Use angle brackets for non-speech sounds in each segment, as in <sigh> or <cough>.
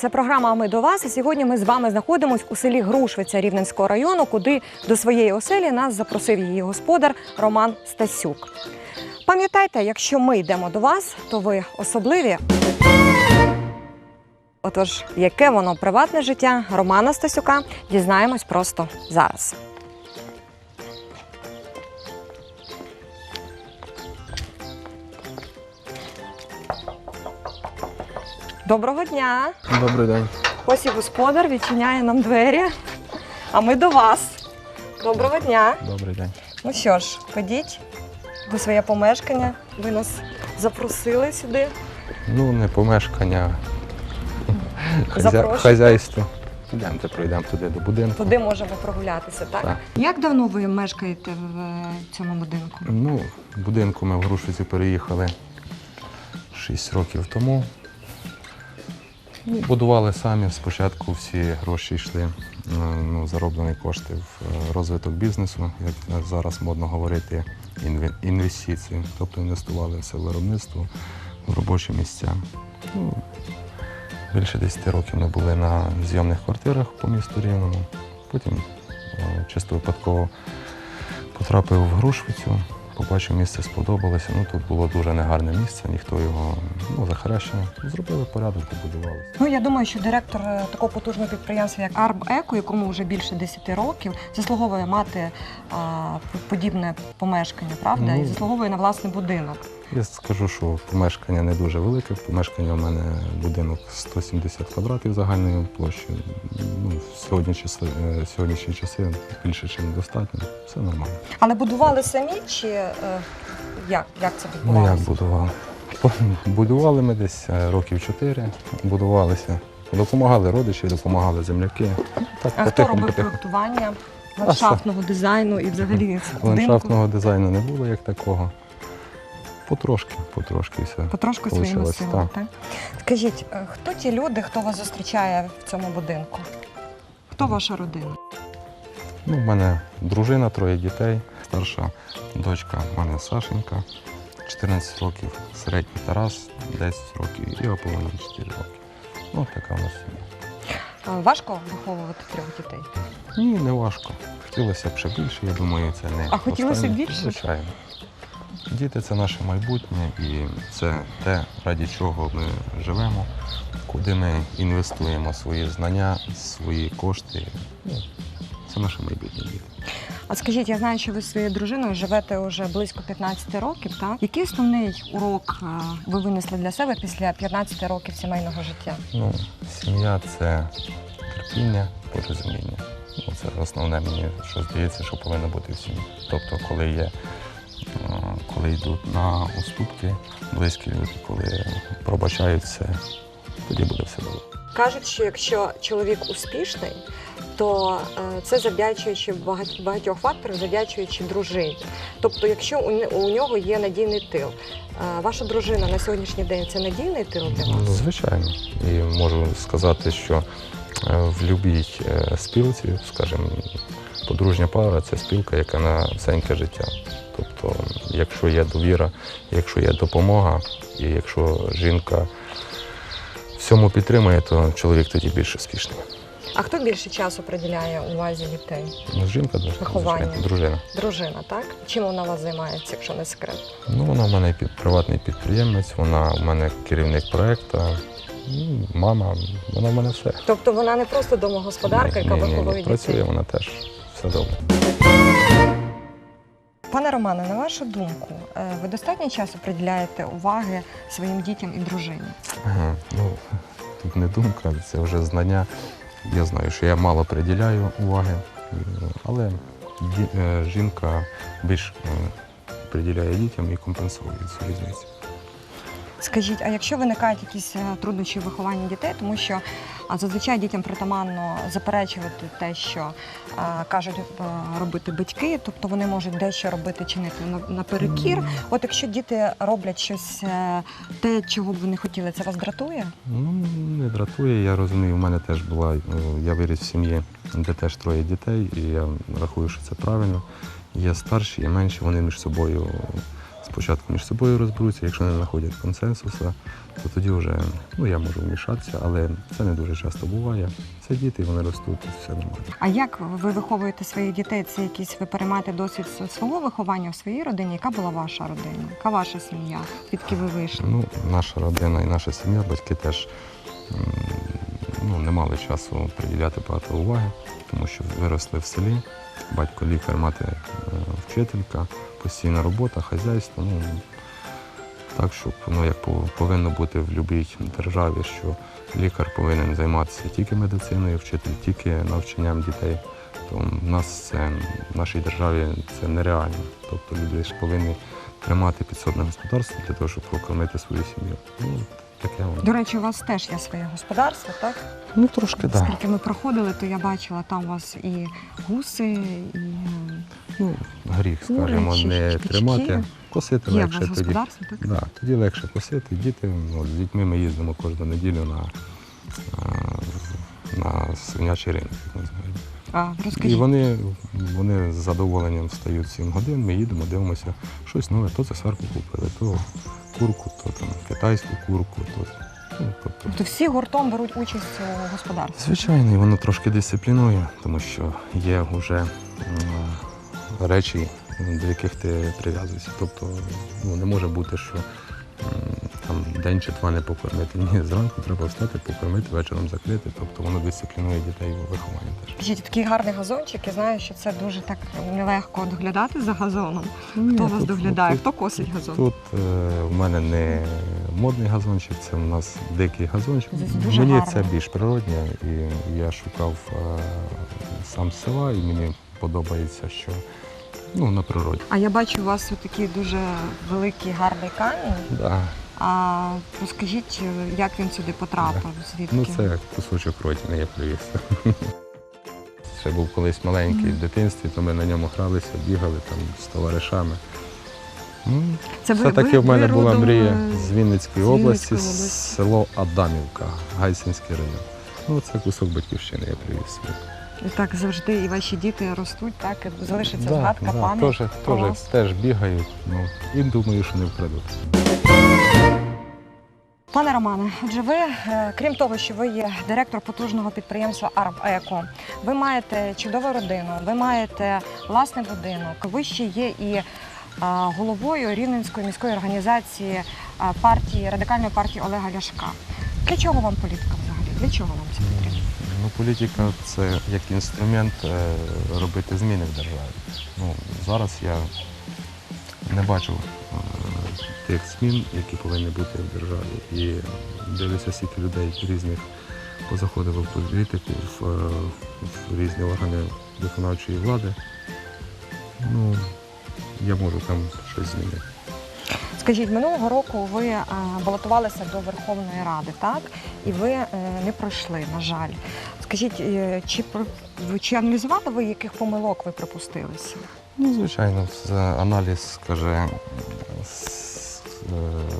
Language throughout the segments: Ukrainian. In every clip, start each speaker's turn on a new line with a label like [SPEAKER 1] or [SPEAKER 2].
[SPEAKER 1] Це програма ми до вас. І сьогодні ми з вами знаходимося у селі Грушвиця Рівненського району, куди до своєї оселі нас запросив її господар Роман Стасюк. Пам'ятайте, якщо ми йдемо до вас, то ви особливі. Отож, яке воно приватне життя Романа Стасюка, дізнаємось просто зараз. Доброго дня!
[SPEAKER 2] Добрий день.
[SPEAKER 1] Ось і господар відчиняє нам двері. А ми до вас. Доброго дня.
[SPEAKER 2] Добрий день.
[SPEAKER 1] Ну що ж, ходіть до своє помешкання. Ви нас запросили сюди.
[SPEAKER 2] Ну, не помешкання, а хазяйство. Йдемте, пройдемо туди до будинку.
[SPEAKER 1] Туди можемо прогулятися, так?
[SPEAKER 2] Так.
[SPEAKER 1] Як давно ви мешкаєте в е, цьому будинку?
[SPEAKER 2] Ну, в будинку ми в Грушвиці переїхали 6 років тому. Будували самі. Спочатку всі гроші йшли, ну, зароблені кошти в е, розвиток бізнесу, як зараз модно говорити, інве- інвестиції. Тобто інвестували все в виробництво, в робочі місця. Ну, більше 10 років ми були на зйомних квартирах по місту Рівному. Потім е, чисто випадково потрапив в Грушвицю, побачив місце, сподобалося. Ну тут було дуже негарне місце, ніхто його ну, захаращено. Зробили порядок, побудувалися.
[SPEAKER 1] Ну я думаю, що директор е, такого потужного підприємства, як Арб Еко, якому вже більше 10 років, заслуговує мати а, подібне помешкання, правда?
[SPEAKER 2] Ну.
[SPEAKER 1] І заслуговує на власний будинок.
[SPEAKER 2] Я скажу, що помешкання не дуже велике. Помешкання у мене будинок 170 квадратів загальною площею. Ну, в сьогоднішні, часи- е, сьогоднішні часи більше, ніж достатньо. Все нормально.
[SPEAKER 1] Але будували самі чи е, як? Як це
[SPEAKER 2] Ну як будували? <laughs> Будували ми десь е, років 4, будувалися. Допомагали родичі, допомагали земляки. Так,
[SPEAKER 1] а хто робив
[SPEAKER 2] потихо.
[SPEAKER 1] проектування ландшафтного дизайну і взагалі будинку?
[SPEAKER 2] Ландшафтного дизайну не було як такого. Потрошки, потрошки все.
[SPEAKER 1] Потрошку своїми силами,
[SPEAKER 2] так.
[SPEAKER 1] так? Скажіть, е, хто ті люди, хто вас зустрічає в цьому будинку? Хто ваша родина?
[SPEAKER 2] Ну, в мене дружина, троє дітей. Старша дочка в мене Сашенька, 14 років, середній Тарас, 10 років і Аполлона 4 роки. Ну, така у нас сім'я.
[SPEAKER 1] Важко виховувати трьох дітей?
[SPEAKER 2] Ні, не важко. Хотілося б ще більше, я думаю, це не
[SPEAKER 1] А хотілося б більше?
[SPEAKER 2] Звичайно. Діти це наше майбутнє і це те, раді чого ми живемо, куди ми інвестуємо свої знання, свої кошти. Ну, Це наше майбутнє діти.
[SPEAKER 1] А скажіть, я знаю, що ви зі своєю дружиною живете вже близько 15 років, так? Який основний урок е, ви винесли для себе після 15 років сімейного життя?
[SPEAKER 2] Ну, сім'я це терпіння, порозуміння. Ну, це основне мені, що здається, що повинно бути в сім'ї. Тобто, коли є, коли йдуть на уступки близькі люди, коли пробачають все, тоді буде все добре.
[SPEAKER 1] Кажуть, що якщо чоловік успішний, то е, це завдячуючи багать- багатьох факторів, завдячуючи дружині. Тобто, якщо у нього є надійний тил, е, ваша дружина на сьогоднішній день це надійний тил для
[SPEAKER 2] Ну,
[SPEAKER 1] вас?
[SPEAKER 2] Звичайно. І можу сказати, що е, в будь-якій спілці, скажімо, подружня пара це спілка, яка на всеньке життя. Тобто, якщо є довіра, якщо є допомога, і якщо жінка всьому підтримує, то чоловік тоді більш успішний.
[SPEAKER 1] А хто більше часу приділяє увазі дітей?
[SPEAKER 2] Ну, жінка
[SPEAKER 1] Виховання.
[SPEAKER 2] звичайно, дружина.
[SPEAKER 1] Дружина, так? Чим вона вас займається, якщо не секрет?
[SPEAKER 2] Ну, вона в мене під- приватний підприємець, вона в мене керівник проекту, ну, мама, вона в мене все.
[SPEAKER 1] Тобто вона не просто домогосподарка, яка
[SPEAKER 2] Ні, ні, ні,
[SPEAKER 1] виховує
[SPEAKER 2] Працює вона теж. Все добре.
[SPEAKER 1] Пане Романе, на вашу думку, е, ви достатньо часу приділяєте уваги своїм дітям і дружині?
[SPEAKER 2] Ага, ну, тут не думка, це вже знання. Я знаю, що я мало приділяю уваги, але е, жінка більш е, приділяє дітям і компенсує цю різницю.
[SPEAKER 1] Скажіть, а якщо виникають якісь е, труднощі в вихованні дітей, тому що зазвичай дітям притаманно заперечувати те, що е, кажуть е, робити батьки, тобто вони можуть дещо робити чинити на- наперекір. От якщо діти роблять щось те, чого б вони хотіли, це вас дратує?
[SPEAKER 2] Ну, не дратує, я розумію, у мене теж була, я виріс в сім'ї, де теж троє дітей, і я рахую, що це правильно. Є старші, є менші, вони між собою спочатку між собою розберуться, якщо не знаходять консенсусу, то тоді вже ну, я можу вмішатися, але це не дуже часто буває. Це діти, вони ростуть, і все нормально.
[SPEAKER 1] А як ви виховуєте своїх дітей? Це якісь ви переймаєте досвід свого виховання в своїй родині? Яка була ваша родина? Яка ваша сім'я? Звідки ви вийшли?
[SPEAKER 2] Ну, наша родина і наша сім'я, батьки теж ну, не мали часу приділяти багато уваги, тому що виросли в селі. Батько лікар, мати е, вчителька, постійна робота, хазяйство. Ну, так, щоб ну, як повинно бути в будь-якій державі, що лікар повинен займатися тільки медициною, вчитель тільки навчанням дітей. То в нас це в нашій державі це нереально. Тобто люди ж повинні тримати підсобне господарство для того, щоб прокормити свою сім'ю. Ну, таке воно.
[SPEAKER 1] До речі, у вас теж є своє господарство, так?
[SPEAKER 2] Ну, трошки так. Да.
[SPEAKER 1] Скільки ми проходили, то я бачила, там у вас і гуси, і
[SPEAKER 2] Ну, гріх,
[SPEAKER 1] Кури
[SPEAKER 2] скажімо, не
[SPEAKER 1] шпички.
[SPEAKER 2] тримати. Косити
[SPEAKER 1] є у
[SPEAKER 2] легше
[SPEAKER 1] вас
[SPEAKER 2] тоді.
[SPEAKER 1] господарство, так?
[SPEAKER 2] Да, тоді легше косити. Діти, ну, з дітьми ми їздимо кожну неділю на, а, на свинячий ринок, як називаємо.
[SPEAKER 1] А,
[SPEAKER 2] І
[SPEAKER 1] розкажіть.
[SPEAKER 2] вони, вони з задоволенням встають 7 годин, ми їдемо, дивимося щось нове, то це сварку купили, то курку, то там китайську курку, то. Ну, тобто,
[SPEAKER 1] Тобто всі гуртом беруть участь у господарстві.
[SPEAKER 2] Звичайно, і воно трошки дисциплінує, тому що є вже речі, до яких ти прив'язуєшся. Тобто ну, не може бути, що там день чи два не покормити. Ні, зранку треба встати, покормити, вечором закрити. Тобто воно дисциплінує дітей у вихованні теж.
[SPEAKER 1] Скажіть, такий гарний газончик, я знаю, що це дуже так нелегко доглядати за газоном. Хто
[SPEAKER 2] Ні,
[SPEAKER 1] вас
[SPEAKER 2] тут-
[SPEAKER 1] доглядає?
[SPEAKER 2] тут-
[SPEAKER 1] Хто косить газон?
[SPEAKER 2] Тут е, в мене не модний газончик, це в нас дикий газончик.
[SPEAKER 1] Дуже
[SPEAKER 2] мені
[SPEAKER 1] гарно.
[SPEAKER 2] це більш природне, і я шукав е, сам з села, і мені подобається, що ну, на природі.
[SPEAKER 1] А я бачу у вас такий дуже великий гарний камінь.
[SPEAKER 2] Да.
[SPEAKER 1] А розкажіть, як він сюди потрапив? Звідки?
[SPEAKER 2] Ну це кусочок родини, я привіз. <laughs> Ще був колись маленький в дитинстві, то ми на ньому гралися, бігали там з товаришами. Ну,
[SPEAKER 1] Це ви-
[SPEAKER 2] Все-таки
[SPEAKER 1] ви-
[SPEAKER 2] в мене
[SPEAKER 1] ви
[SPEAKER 2] була
[SPEAKER 1] родом,
[SPEAKER 2] мрія
[SPEAKER 1] е,
[SPEAKER 2] з Вінницької області,
[SPEAKER 1] області.
[SPEAKER 2] село Адамівка, Гайсинський район. Ну, це кусок батьківщини, я привіз собі.
[SPEAKER 1] І так завжди і ваші діти ростуть, так залишиться
[SPEAKER 2] Да,
[SPEAKER 1] згадка,
[SPEAKER 2] да,
[SPEAKER 1] пам'ять.
[SPEAKER 2] теж, теж, теж бігають, ну, і думаю, що не вкрадуть.
[SPEAKER 1] Пане Романе, отже, ви, е, крім того, що ви є директор потужного підприємства «Арбеко», ви маєте чудову родину, ви маєте власний будинок, ви ще є і головою Рівненської міської організації партії радикальної партії Олега Ляшка. Для чого вам політика взагалі? Для чого вам це потрібно?
[SPEAKER 2] Ну, політика це як інструмент е, робити зміни в державі. Ну, зараз я не бачу е, тих змін, які повинні бути в державі. І дивлюся, скільки людей різних позаходило в політику, в, е, в різні органи виконавчої влади. Ну, я можу там щось змінити.
[SPEAKER 1] Скажіть, минулого року ви е, балотувалися до Верховної Ради, так? І ви е, не пройшли, на жаль. Скажіть, е, чи чи аналізували ви, яких помилок ви припустилися?
[SPEAKER 2] Ну, звичайно, з- аналіз каже е,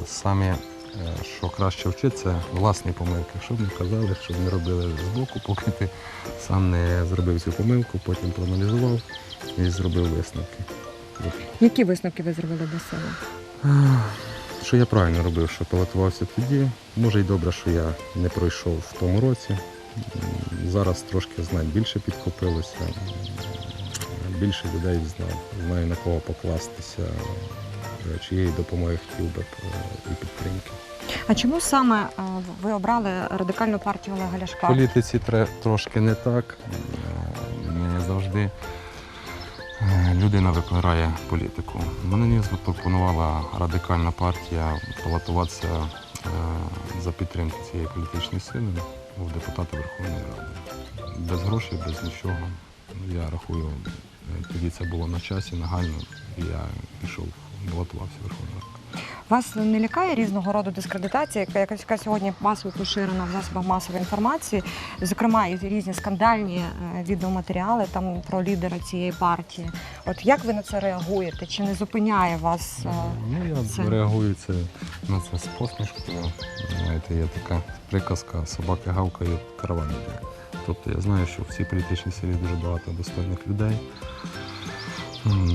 [SPEAKER 2] самі, е, що краще вчитися, власні помилки. Щоб не казали, щоб не робили збоку, поки ти сам не зробив цю помилку, потім проаналізував і зробив висновки.
[SPEAKER 1] Які висновки ви зробили для себе?
[SPEAKER 2] Що я правильно робив, що балотувався тоді. Може й добре, що я не пройшов в тому році. Зараз трошки знань більше підкопилося, м, більше людей знав, знаю на кого покластися, е, чиєї допомоги хотів би е, і підтримки.
[SPEAKER 1] А чому саме е, ви обрали радикальну партію Олега
[SPEAKER 2] В політиці трошки не так. Е, Мені завжди людина вибирає політику. Мені запропонувала радикальна партія балотуватися за підтримки цієї політичної сили в депутати Верховної Ради. Без грошей, без нічого. Я рахую, тоді це було на часі, нагально, і я пішов, балотувався в Верховну Раду.
[SPEAKER 1] Вас не лякає різного роду дискредитація, яка яка сьогодні масово поширена в засобах масової інформації, зокрема і різні скандальні е, відеоматеріали там про лідера цієї партії. От як ви на це реагуєте? Чи не зупиняє вас? е,
[SPEAKER 2] Ну, я
[SPEAKER 1] це.
[SPEAKER 2] реагую це, на це з посмішкою. Знаєте, є така приказка, собаки гавкають, караван йде. Тобто я знаю, що в цій політичній силі дуже багато достойних людей.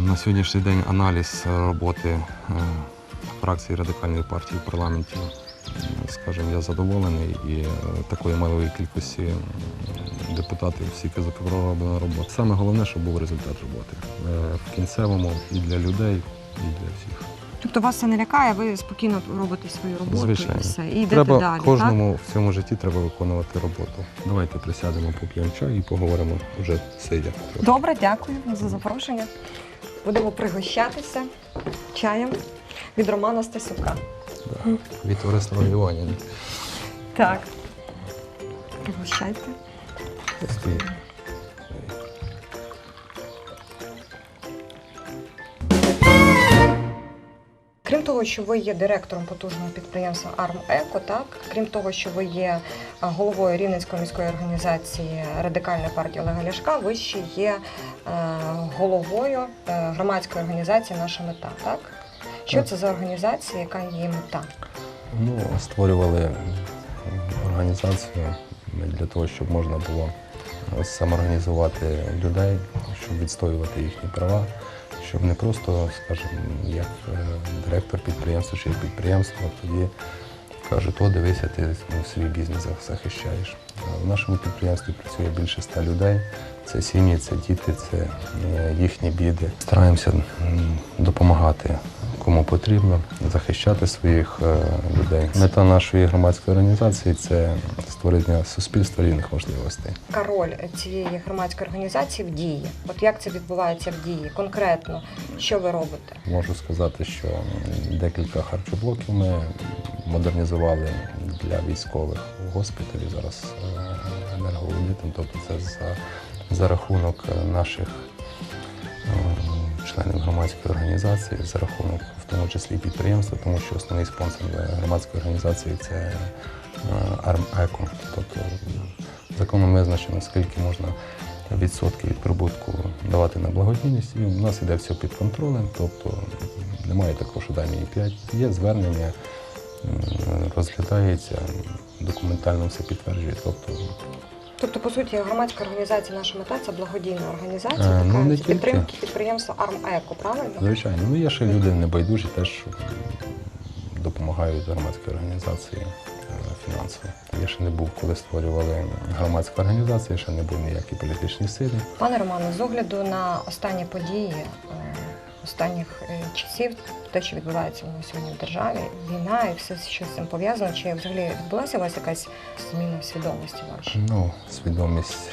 [SPEAKER 2] На сьогоднішній день аналіз роботи е, фракції радикальної партії в парламенті, м, скажімо, я задоволений і е, такої малої кількості депутатів стільки пророблена робота. Саме головне, щоб був результат роботи Е, в кінцевому і для людей, і для всіх.
[SPEAKER 1] Тобто вас це не лякає, ви спокійно робите свою роботу
[SPEAKER 2] Звичайно.
[SPEAKER 1] і все. І йдете
[SPEAKER 2] Треба
[SPEAKER 1] далі. Так?
[SPEAKER 2] кожному в цьому житті треба виконувати роботу. Давайте присядемо, поп'ємо чай і поговоримо вже сидя.
[SPEAKER 1] Добре, дякую за запрошення. Будемо пригощатися чаєм від Романа Стасюка.
[SPEAKER 2] Да. Від Орислава Іванівни.
[SPEAKER 1] Так. Пригощайте.
[SPEAKER 2] Стоїть.
[SPEAKER 1] Того, що ви є директором потужного підприємства Арм Еко, так крім того, що ви є головою Рівненської міської організації Радикальної партії Олега Ляшка, ви ще є е, головою е, громадської організації Наша мета. Так що
[SPEAKER 2] Так.
[SPEAKER 1] це за організація, яка її мета?
[SPEAKER 2] Ну, створювали організацію для того, щоб можна було е, самоорганізувати людей, щоб відстоювати їхні права, щоб не просто, скажімо, як е, директор підприємства чи підприємство, тоді кажуть, о, дивися, ти ну, свій бізнес захищаєш. В нашому підприємстві працює більше ста людей. Це сім'ї, це діти, це е, їхні біди. Стараємося допомагати кому потрібно, захищати своїх е, людей. Мета нашої громадської організації це створення суспільства рівних можливостей.
[SPEAKER 1] Яка роль цієї громадської організації в дії? От як це відбувається в дії? Конкретно, що ви робите?
[SPEAKER 2] Можу сказати, що декілька харчоблоків ми модернізували для військових у госпіталі. Зараз е, енергоаудитом, тобто це за, за рахунок е, наших е, членів громадської організації, за рахунок в тому числі підприємства, тому що основний спонсор е, громадської організації це Арм-Еко. Тобто законом визначено, скільки можна відсотків від прибутку давати на благодійність, і у нас іде все під контролем, тобто немає такого, що дай мені 5. Є звернення, розглядається, документально все підтверджує. Тобто,
[SPEAKER 1] Тобто, по суті, громадська організація наша мета це благодійна організація,
[SPEAKER 2] Е, ну,
[SPEAKER 1] така
[SPEAKER 2] не
[SPEAKER 1] з
[SPEAKER 2] тільки.
[SPEAKER 1] підтримки підприємства Арм Еко, правильно?
[SPEAKER 2] звичайно, ну є ще люди небайдужі, теж допомагають громадській організації е, фінансово. Я ще не був, коли створювали громадську організацію, ще не був ніякій політичній силі.
[SPEAKER 1] Пане Романе, з огляду на останні події е, останніх е, часів, те, що відбувається сьогодні в державі, війна і все, що з цим пов'язано, чи взагалі відбулася у вас якась зміна свідомості вашій?
[SPEAKER 2] Ну, свідомість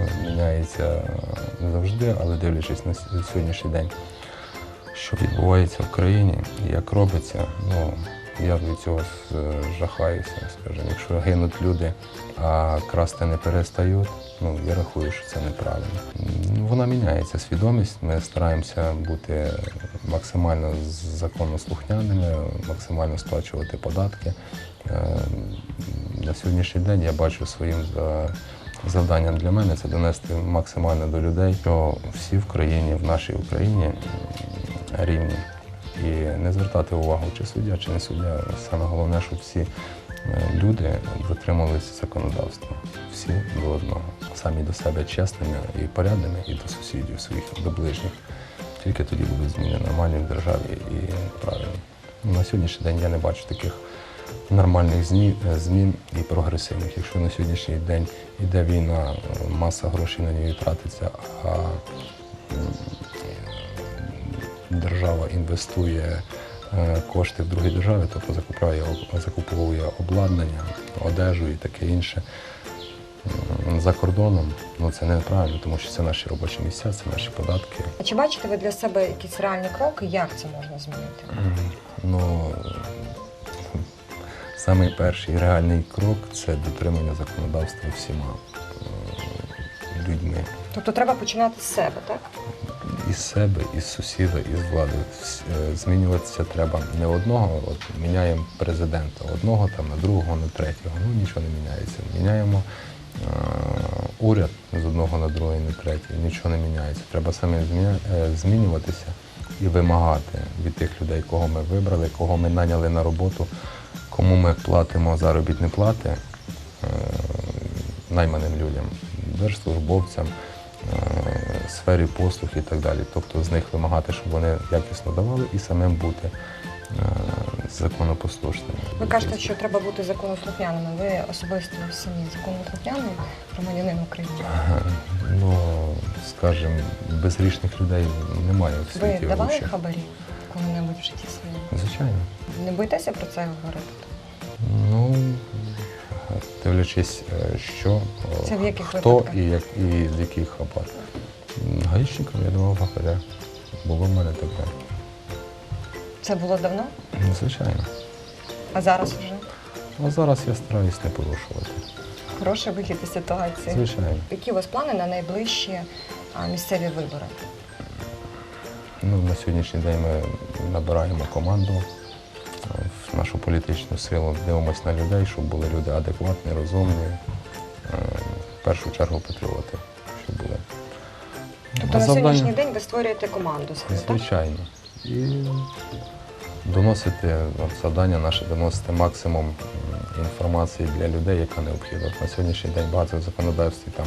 [SPEAKER 2] е, міняється е, завжди, але дивлячись на сьогоднішній день, що відбувається в країні як робиться, ну я від цього жахаюся, скажімо. Якщо гинуть люди, а красти не перестають, ну я рахую, що це неправильно. Вона міняється свідомість. Ми стараємося бути максимально законослухняними, максимально сплачувати податки. Е, На сьогоднішній день я бачу своїм завданням для мене це донести максимально до людей, що всі в країні, в нашій Україні рівні. І не звертати увагу, чи суддя, чи не суддя. Саме головне, щоб всі е, люди дотримувалися законодавства. Всі до одного. Самі до себе чесними і порядними, і до сусідів своїх, до ближніх. Тільки тоді будуть зміни нормальні в державі і правильні. Ну, На сьогоднішній день я не бачу таких нормальних е, змін і прогресивних. Якщо на сьогоднішній день іде війна, е, маса грошей на ній тратиться, а держава інвестує е, кошти в другі держави, тобто закупляє, об- закуповує обладнання, одежу і таке інше. За кордоном ну це неправильно, тому що це наші робочі місця, це наші податки.
[SPEAKER 1] А чи бачите ви для себе якісь реальні кроки, як це можна змінити?
[SPEAKER 2] Ну, самий перший реальний крок це дотримання законодавства всіма людьми.
[SPEAKER 1] Тобто треба починати з себе, так?
[SPEAKER 2] Із себе, із сусіда, із влади. Е, Змінюватися треба не одного, от міняємо президента, одного там на другого, на третього. Ну нічого не міняється. Міняємо е, уряд з одного на другий, на третій, нічого не міняється. Треба саме змінюватися і вимагати від тих людей, кого ми вибрали, кого ми наняли на роботу, кому ми платимо заробітні плати е, найманим людям, держслужбовцям, е, сфері послуг і так далі. Тобто з них вимагати, щоб вони якісно давали і самим бути законопослушними.
[SPEAKER 1] Ви кажете, що треба бути законослухняними. Ви особисто самі законослухняний громадянин України.
[SPEAKER 2] Ну, скажімо, безгрішних людей немає в світі.
[SPEAKER 1] Ви давали
[SPEAKER 2] взагалі.
[SPEAKER 1] хабарі коли-небудь в житті своєму?
[SPEAKER 2] Звичайно.
[SPEAKER 1] Не боїтеся про це говорити?
[SPEAKER 2] Ну, дивлячись, е, що, е,
[SPEAKER 1] Це в яких
[SPEAKER 2] хто
[SPEAKER 1] випадках?
[SPEAKER 2] і, як, і з яких хабар. Гаїчником я давав хабаря. Було в мене таке.
[SPEAKER 1] Це було давно,
[SPEAKER 2] Ну, Звичайно.
[SPEAKER 1] а зараз вже
[SPEAKER 2] А зараз я стараюсь не порушувати.
[SPEAKER 1] хороший вихід із ситуації.
[SPEAKER 2] Звичайно.
[SPEAKER 1] Які у вас плани на найближчі а, місцеві вибори?
[SPEAKER 2] Ну, на сьогоднішній день ми набираємо команду в нашу політичну силу, дивимося на людей, щоб були люди адекватні, розумні, в першу чергу патріоти.
[SPEAKER 1] Тобто на
[SPEAKER 2] завдання-
[SPEAKER 1] сьогоднішній день ви створюєте команду свою, так?
[SPEAKER 2] Звичайно. І доносити, от завдання наше доносити максимум м, інформації для людей, яка необхідна. От На сьогоднішній день багато в законодавстві там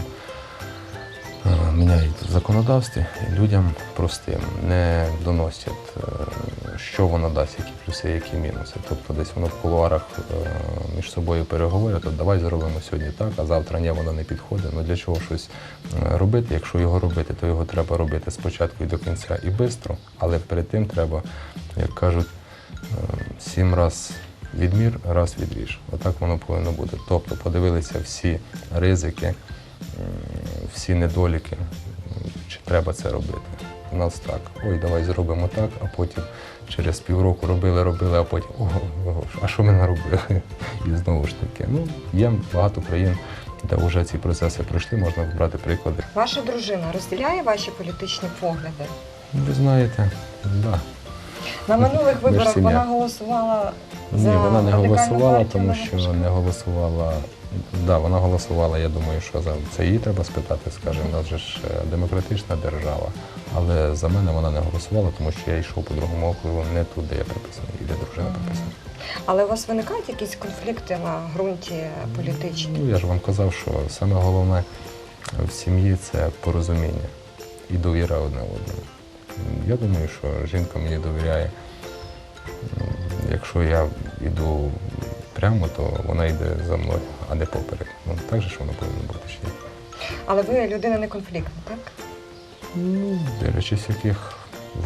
[SPEAKER 2] е, міняють в законодавстві і людям простим не доносять, е, що воно дасть, які плюси, які мінуси. Тобто десь воно в кулуарах е, між собою переговорять, то давай зробимо сьогодні так, а завтра ні, воно не підходить. Ну для чого щось е, робити? Якщо його робити, то його треба робити спочатку і до кінця і швидко, але перед тим треба, як кажуть, е, сім раз відмір, раз відріж. Отак воно повинно бути. Тобто подивилися всі ризики, всі недоліки, чи треба це робити. У нас так, ой, давай зробимо так, а потім через півроку робили, робили, а потім ого, а що ми наробили? <laughs> І знову ж таки. Ну, є багато країн, де вже ці процеси пройшли, можна брати приклади.
[SPEAKER 1] Ваша дружина розділяє ваші політичні погляди?
[SPEAKER 2] Ну, Ви знаєте, да.
[SPEAKER 1] На минулих виборах вона голосувала
[SPEAKER 2] Ні, вона не голосувала,
[SPEAKER 1] партію
[SPEAKER 2] тому що не голосувала. Да, вона голосувала, я думаю, що за це її треба спитати, скажімо, у нас же ж е, демократична держава. Але за мене вона не голосувала, тому що я йшов по другому округу не туди, де я приписаний, і де дружина приписана.
[SPEAKER 1] Але у вас виникають якісь конфлікти на ґрунті політичній?
[SPEAKER 2] Ну, я ж вам казав, що саме головне в сім'ї це порозуміння і довіра одне одному. Я думаю, що жінка мені довіряє. Якщо я йду прямо, то вона йде за мною, а не поперек. Ну, так же ж воно повинно бути ще.
[SPEAKER 1] Але ви людина не конфліктна, так?
[SPEAKER 2] Ну, дивлячись, в яких,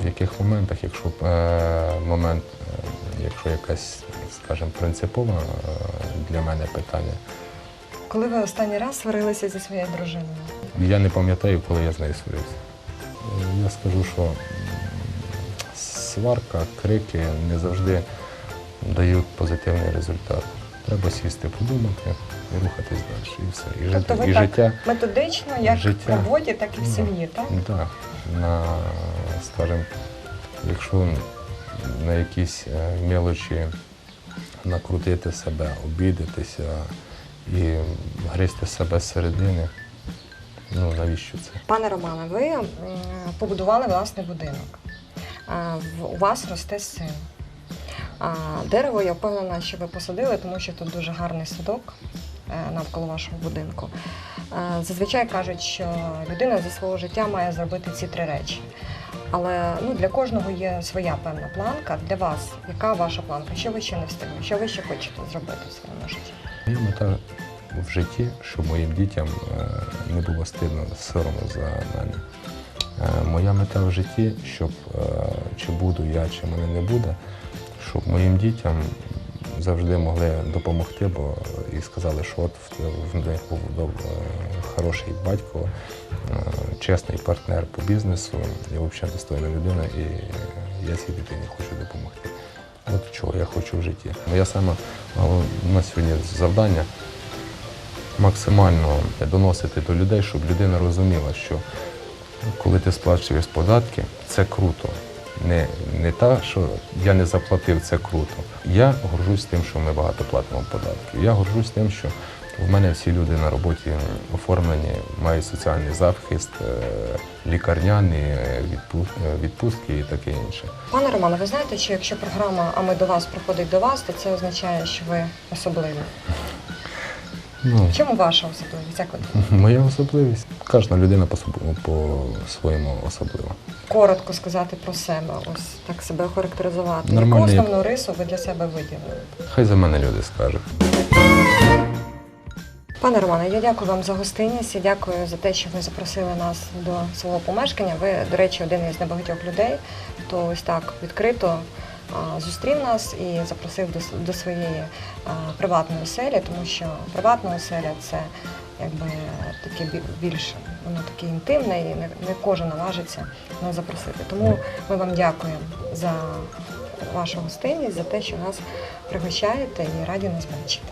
[SPEAKER 2] в яких моментах, якщо е, момент, е, якщо якась, скажімо, принципова е, для мене питання,
[SPEAKER 1] Коли ви останній раз сварилися зі своєю дружиною?
[SPEAKER 2] Я не пам'ятаю, коли я з нею сварився. Е, Я скажу, що м, сварка, крики не завжди дають позитивний результат. Треба сісти, подумати і рухатись далі. І все. І,
[SPEAKER 1] Тобто
[SPEAKER 2] жити,
[SPEAKER 1] ви
[SPEAKER 2] і
[SPEAKER 1] так
[SPEAKER 2] життя.
[SPEAKER 1] методично, як
[SPEAKER 2] життя.
[SPEAKER 1] в роботі, так і в сім'ї, так?
[SPEAKER 2] Да, на, скажімо, якщо на якісь е, мелочі накрутити себе, обідатися і гризти себе зсередини, ну навіщо це?
[SPEAKER 1] Пане Романе, ви побудували власний будинок. У вас росте син. А, Дерево, я впевнена, що ви посадили, тому що тут дуже гарний садок е, навколо вашого будинку. Е, Зазвичай кажуть, що людина за свого життя має зробити ці три речі. Але ну, для кожного є своя певна планка. Для вас, яка ваша планка? Що ви ще не встигли? Що ви ще хочете зробити в своєму житті?
[SPEAKER 2] Моя мета в житті, щоб моїм дітям е, не було стидно, соромно за. Е, Моя мета в житті, щоб чи буду я, чи мене не буде, щоб моїм дітям завжди могли допомогти, бо і сказали, що от в- них був е, хороший батько, е, чесний партнер по бізнесу, і взагалі достойна людина, і я цій дитині хочу допомогти. От чого я хочу в житті. Моя саме на сьогодні завдання максимально доносити до людей, щоб людина розуміла, що коли ти сплачуєш податки, це круто. Не, не та, що я не заплатив, це круто. Я горжусь тим, що ми багато платимо податків. Я горжусь тим, що в мене всі люди на роботі оформлені, мають соціальний захист, е, лікарняні е, е, відпустки і таке інше.
[SPEAKER 1] Пане Романе, ви знаєте, що якщо програма А ми до вас приходить до вас, то це означає, що ви особливі.
[SPEAKER 2] Ну,
[SPEAKER 1] В чому ваша особливість? Як ви думаєте? <laughs>
[SPEAKER 2] моя особливість. Кожна людина по собі- по-своєму особлива.
[SPEAKER 1] коротко сказати про себе? Ось так себе охарактеризувати. Яку
[SPEAKER 2] як-
[SPEAKER 1] основну рису ви для себе виділили?
[SPEAKER 2] Хай за мене люди скажуть.
[SPEAKER 1] Пане Романе, я дякую вам за гостинність. Я дякую за те, що ви запросили нас до свого помешкання. Ви, до речі, один із небагатьох людей, хто ось так відкрито зустрів нас і запросив до, своєї приватної оселі, тому що приватна оселя це якби таке бі- більше, воно таке інтимне і не кожен наважиться нас запросити. Тому ми вам дякуємо за вашу гостинність, за те, що нас пригощаєте і раді нас бачити.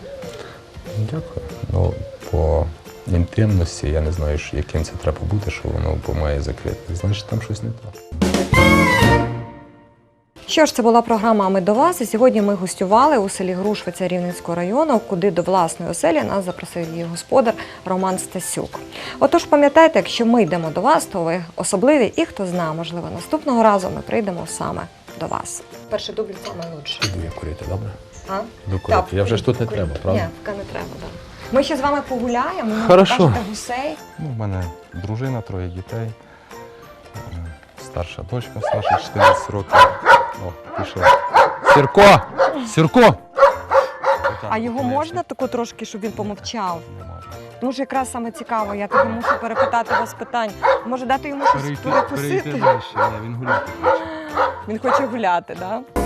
[SPEAKER 2] Дякую. Ну, по інтимності я не знаю, яким це треба бути, що воно помає закрити. Значить, там щось не так.
[SPEAKER 1] Що ж, це була програма «Ми до вас. І сьогодні ми гостювали у селі Грушвиця Рівненського району, куди до власної оселі нас запросив її господар Роман Стасюк. Отож, пам'ятайте, якщо ми йдемо до вас, то ви особливі, і хто знає, можливо, наступного разу ми прийдемо саме до вас. Перший дубль найкраще.
[SPEAKER 2] Іду я курити, добре?
[SPEAKER 1] А?
[SPEAKER 2] Іду курити. Я вже ж тут не треба, правда?
[SPEAKER 1] Ні, поки не треба, так. Ми ще з вами погуляємо, нам
[SPEAKER 2] Хорошо.
[SPEAKER 1] гусей.
[SPEAKER 2] Ну, в мене дружина, троє дітей. Е, Старша дочка Саша, 14 років. О, пішла. Сірко! Сірко!
[SPEAKER 1] А його можна таку трошки, щоб він помовчав?
[SPEAKER 2] Ну, ж
[SPEAKER 1] Тому що якраз саме цікаво, я тобі мушу перепитати вас питань. Може дати йому щось перекусити?
[SPEAKER 2] далі. Ні, він гуляти хоче.
[SPEAKER 1] Він хоче гуляти, так? Да?